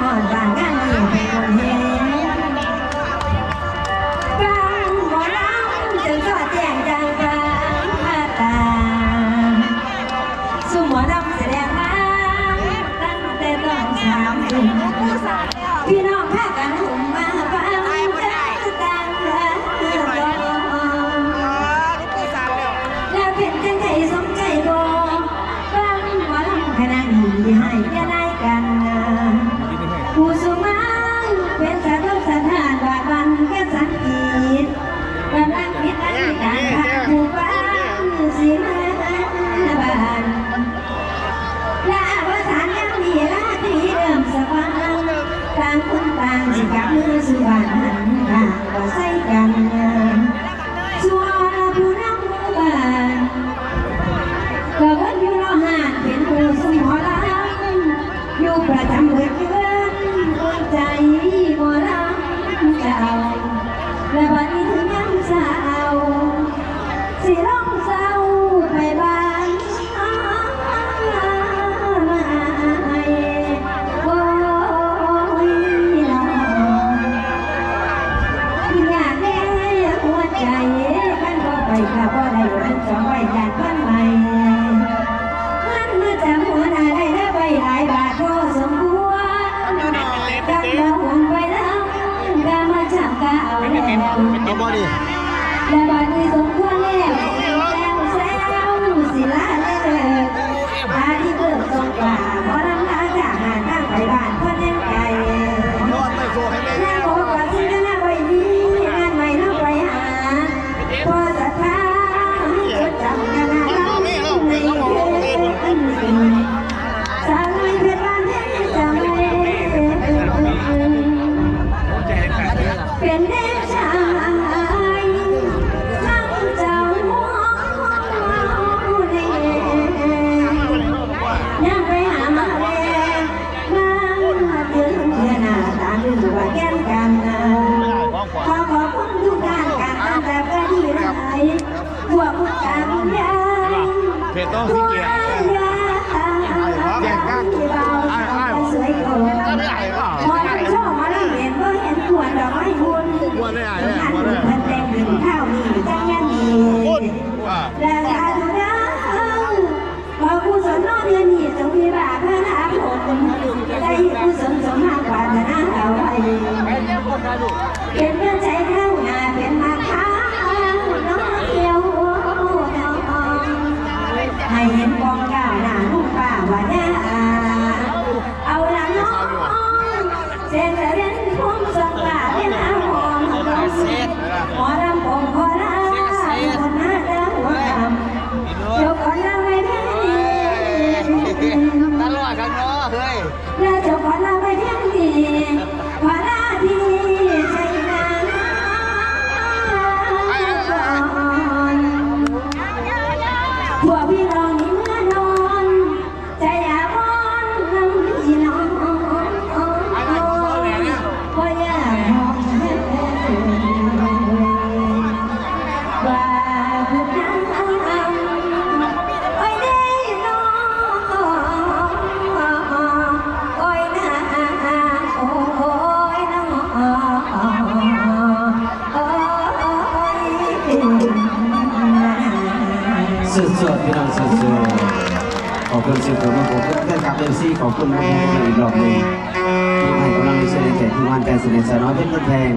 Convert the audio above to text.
หอดานงานให้เห็นกงบ่อน้ำงก็แจ้งจางงาตสมหมอดำแสดงมาตั้งแต่ตสามทุ่มพี่น้อง คนบางสิกับมือสิวานหันค่ะ เอาบ่ดิและบาดนี้สมควรแล้วแซวแซวหนูสิลา เพจต้องสิเกียร์เกียร์ก้างไอ้ไอ้ก็ไม่ไอ้ก็ไม่ไอ้ชอบมาเห็นก็เห็นขวดดอกไม้คุณขวดได้ไอ้เนี่ยขวดได้พันแดงหนึ่งข้าวมีจังยันดีคุณและสาธุนะขอผู้สนนอกเดือนนี้จงมีบาปพระนาผมได้ผู้สนสมหากปรารถนาเอาไว้เป็นเพื่อนใจ ราช สุดๆพี่น้องสุดๆขอบคุณสิ่งองมงคลเพื่อนกับเอฟซีขอบคุณมากๆอีกรอบหนึ่งที่ให้กำลังใจที่งานการแสดงสาวน้อยเป็นตัวแทน